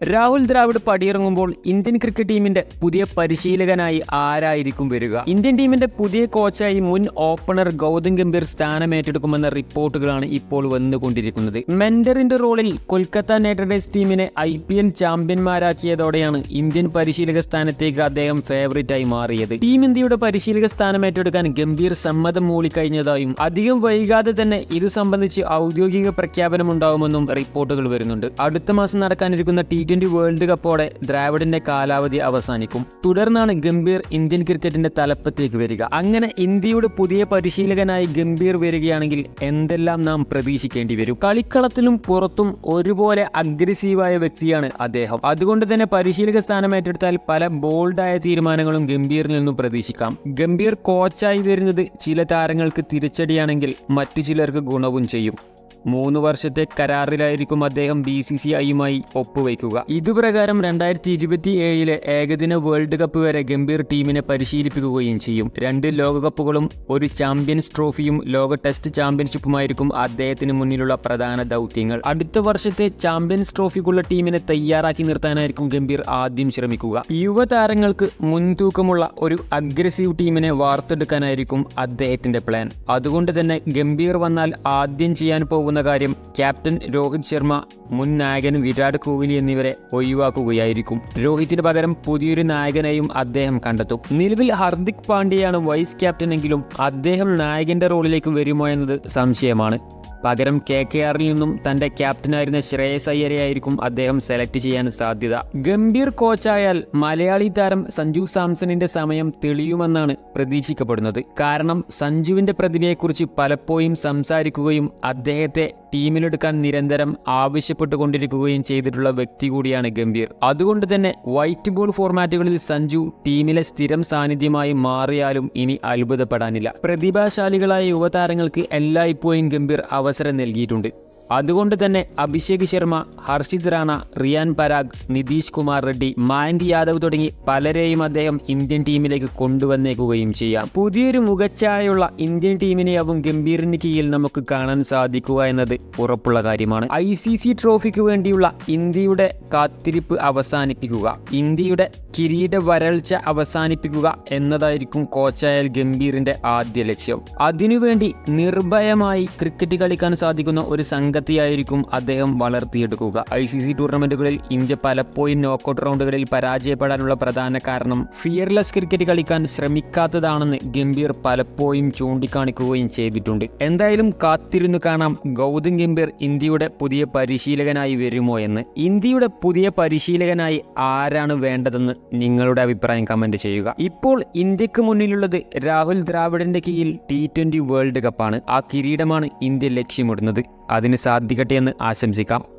രാഹുൽ ദ്രാവിഡ് പടിയിറങ്ങുമ്പോൾ Indian cricket ടീമിന്റെ പുതിയ പരിശീലകനായി ആരായിരിക്കും വരിക? ഇന്ത്യൻ ടീമിന്റെ പുതിയ കോച്ചായി മുൻ ഓപ്പണർ ഗൗതം ഗംഭീർ സ്ഥാനം ഏറ്റെടുക്കുമെന്ന റിപ്പോർട്ടുകളാണ് ഇപ്പോൾ വന്നുകൊണ്ടിരിക്കുന്നത്. മെന്ററിന്റെ റോളിൽ കൊൽക്കത്ത നൈറ്റ് റൈഡേഴ്സ് ടീമിനെ ഐ പി എൽ ചാമ്പ്യന്മാരാക്കിയതോടെയാണ് ഇന്ത്യൻ പരിശീലക സ്ഥാനത്തേക്ക് അദ്ദേഹം ഫേവറേറ്റായി മാറിയത്. ടീം ഇന്ത്യയുടെ പരിശീലക സ്ഥാനം ഏറ്റെടുക്കാൻ ഗംഭീർ സമ്മതം മൂളിക്കഴിഞ്ഞതായും അധികം വൈകാതെ തന്നെ ഇത് സംബന്ധിച്ച് ഔദ്യോഗിക പ്രഖ്യാപനമുണ്ടാവുമെന്നും റിപ്പോർട്ടുകൾ വരുന്നുണ്ട്. അടുത്ത മാസം നടക്കാനിരിക്കുന്ന ടി ട്വന്റി വേൾഡ് കപ്പോടെ ദ്രാവിഡിന്റെ കാലാവധി അവസാനിക്കും. തുടർന്നാണ് ഗംഭീർ ഇന്ത്യൻ ക്രിക്കറ്റിന്റെ തലപ്പത്തേക്ക് വരിക. അങ്ങനെ ഇന്ത്യയുടെ പുതിയ പരിശീലകനായി ഗംഭീർ വരികയാണെങ്കിൽ എന്തെല്ലാം നാം പ്രതീക്ഷിക്കേണ്ടി വരും? കളിക്കളത്തിലും പുറത്തും ഒരുപോലെ അഗ്രസീവായ വ്യക്തിയാണ് അദ്ദേഹം. അതുകൊണ്ട് തന്നെ പരിശീലക സ്ഥാനം ഏറ്റെടുത്താൽ പല ബോൾഡായ തീരുമാനങ്ങളും ഗംഭീറിൽ നിന്നും പ്രതീക്ഷിക്കാം. ഗംഭീർ കോച്ചായി വരുന്നത് ചില താരങ്ങൾക്ക് തിരിച്ചടിയാണെങ്കിൽ മറ്റു ചിലർക്ക് ഗുണവും ചെയ്യും. മൂന്ന് വർഷത്തെ കരാറിലായിരിക്കും അദ്ദേഹം ബി സി സി ഐയുമായി ഒപ്പുവയ്ക്കുക. ഇതുപ്രകാരം രണ്ടായിരത്തി ഇരുപത്തി ഏഴിലെ ഏകദിന വേൾഡ് കപ്പ് വരെ ഗംഭീർ ടീമിനെ പരിശീലിപ്പിക്കുകയും ചെയ്യും. രണ്ട് ലോകകപ്പുകളും ഒരു ചാമ്പ്യൻസ് ട്രോഫിയും ലോക ടെസ്റ്റ് ചാമ്പ്യൻഷിപ്പുമായിരിക്കും അദ്ദേഹത്തിന് മുന്നിലുള്ള പ്രധാന ദൗത്യങ്ങൾ. അടുത്ത വർഷത്തെ ചാമ്പ്യൻസ് ട്രോഫിക്കുള്ള ടീമിനെ തയ്യാറാക്കി നിർത്താനായിരിക്കും ഗംഭീർ ആദ്യം ശ്രമിക്കുക. യുവതാരങ്ങൾക്ക് മുൻതൂക്കമുള്ള ഒരു അഗ്രസീവ് ടീമിനെ വാർത്തെടുക്കാനായിരിക്കും അദ്ദേഹത്തിന്റെ പ്ലാൻ. അതുകൊണ്ട് തന്നെ ഗംഭീർ വന്നാൽ ആദ്യം ചെയ്യാൻ പോകുന്ന കാര്യം ക്യാപ്റ്റൻ രോഹിത് ശർമ്മ മുൻ നായകനും വിരാട് കോഹ്ലി എന്നിവരെ ഒഴിവാക്കുകയായിരിക്കും. രോഹിത്തിന് പകരം പുതിയൊരു നായകനെയും അദ്ദേഹം കണ്ടെത്തും. നിലവിൽ ഹർദിക് പാണ്ഡ്യയാണ് വൈസ് ക്യാപ്റ്റൻ എങ്കിലും അദ്ദേഹം നായകന്റെ റോളിലേക്ക് വരുമോ എന്നത് സംശയമാണ്. പകരം കെ കെ ആറിൽ നിന്നും തന്റെ ക്യാപ്റ്റനായിരുന്ന ശ്രേയസ് അയ്യരെയായിരിക്കും അദ്ദേഹം സെലക്ട് ചെയ്യാൻ സാധ്യത. ഗംഭീർ കോച്ചായാൽ മലയാളി താരം സഞ്ജു സാംസണിന്റെ സമയം തെളിയുമെന്നാണ് പ്രതീക്ഷിക്കപ്പെടുന്നത്. കാരണം സഞ്ജുവിന്റെ പ്രതിഭയെക്കുറിച്ച് പലപ്പോഴും സംസാരിക്കുകയും അദ്ദേഹത്തെ ടീമിലെടുക്കാൻ നിരന്തരം ആവശ്യപ്പെട്ടുകൊണ്ടിരിക്കുകയും ചെയ്തിട്ടുള്ള വ്യക്തി കൂടിയാണ് ഗംഭീർ. അതുകൊണ്ട് തന്നെ വൈറ്റ് ബോൾ ഫോർമാറ്റുകളിൽ സഞ്ജു ടീമിലെ സ്ഥിരം സാന്നിധ്യമായി മാറിയാലും ഇനി അത്ഭുതപ്പെടാനില്ല. പ്രതിഭാശാലികളായ യുവതാരങ്ങൾക്ക് എല്ലായ്പ്പോഴും ഗംഭീർ അവസരം നൽകിയിട്ടുണ്ട് അതുകൊണ്ട് തന്നെ അഭിഷേക് ശർമ്മ ഹർഷിത് റാണ റിയാൻ പരാഗ് നിതീഷ് കുമാർ റെഡ്ഡി മായങ്ക് യാദവ് തുടങ്ങി പലരെയും അദ്ദേഹം ഇന്ത്യൻ ടീമിലേക്ക് കൊണ്ടുവന്നേക്കുകയും ചെയ്യാം. പുതിയൊരു മുഖച്ഛായുള്ള ഇന്ത്യൻ ടീമിനെയാവും ഗംഭീറിന് കീഴിൽ നമുക്ക് കാണാൻ സാധിക്കുക എന്നത് ഉറപ്പുള്ള കാര്യമാണ്. ഐ സി സി ട്രോഫിക്ക് വേണ്ടിയുള്ള ഇന്ത്യയുടെ കാത്തിരിപ്പ് അവസാനിപ്പിക്കുക ഇന്ത്യയുടെ കിരീട വരൾച്ച അവസാനിപ്പിക്കുക എന്നതായിരിക്കും കോച്ചായൽ ഗംഭീറിന്റെ ആദ്യ ലക്ഷ്യം. അതിനുവേണ്ടി നിർഭയമായി ക്രിക്കറ്റ് കളിക്കാൻ സാധിക്കുന്ന ഒരു സംഘത്തെയായിരിക്കും അദ്ദേഹം വളർത്തിയെടുക്കുക. ഐ സി സി ടൂർണമെന്റുകളിൽ ഇന്ത്യ പലപ്പോഴും നോക്കൌട്ട് റൗണ്ടുകളിൽ പരാജയപ്പെടാനുള്ള പ്രധാന കാരണം ഫിയർലെസ് ക്രിക്കറ്റ് കളിക്കാൻ ശ്രമിക്കാത്തതാണെന്ന് ഗംഭീർ പലപ്പോഴും ചൂണ്ടിക്കാണിക്കുകയും ചെയ്തിട്ടുണ്ട്. എന്തായാലും കാത്തിരുന്നു കാണാം ഗൗതം ഗംഭീർ ഇന്ത്യയുടെ പുതിയ പരിശീലകനായി വരുമോ എന്ന്. ഇന്ത്യയുടെ പുതിയ പരിശീലകനായി ആരാണ് വേണ്ടതെന്ന് നിങ്ങളുടെ അഭിപ്രായം കമന്റ് ചെയ്യുക. ഇപ്പോൾ ഇന്ത്യയ്ക്ക് മുന്നിലുള്ളത് രാഹുൽ ദ്രാവിഡന്റെ കീഴിൽ ടി ട്വന്റി വേൾഡ് കപ്പാണ് ആ കിരീടമാണ് ഇന്ത്യ ലക്ഷ്യമിടുന്നത്. അതിന് സാധിക്കട്ടെ എന്ന് ആശംസിക്കാം.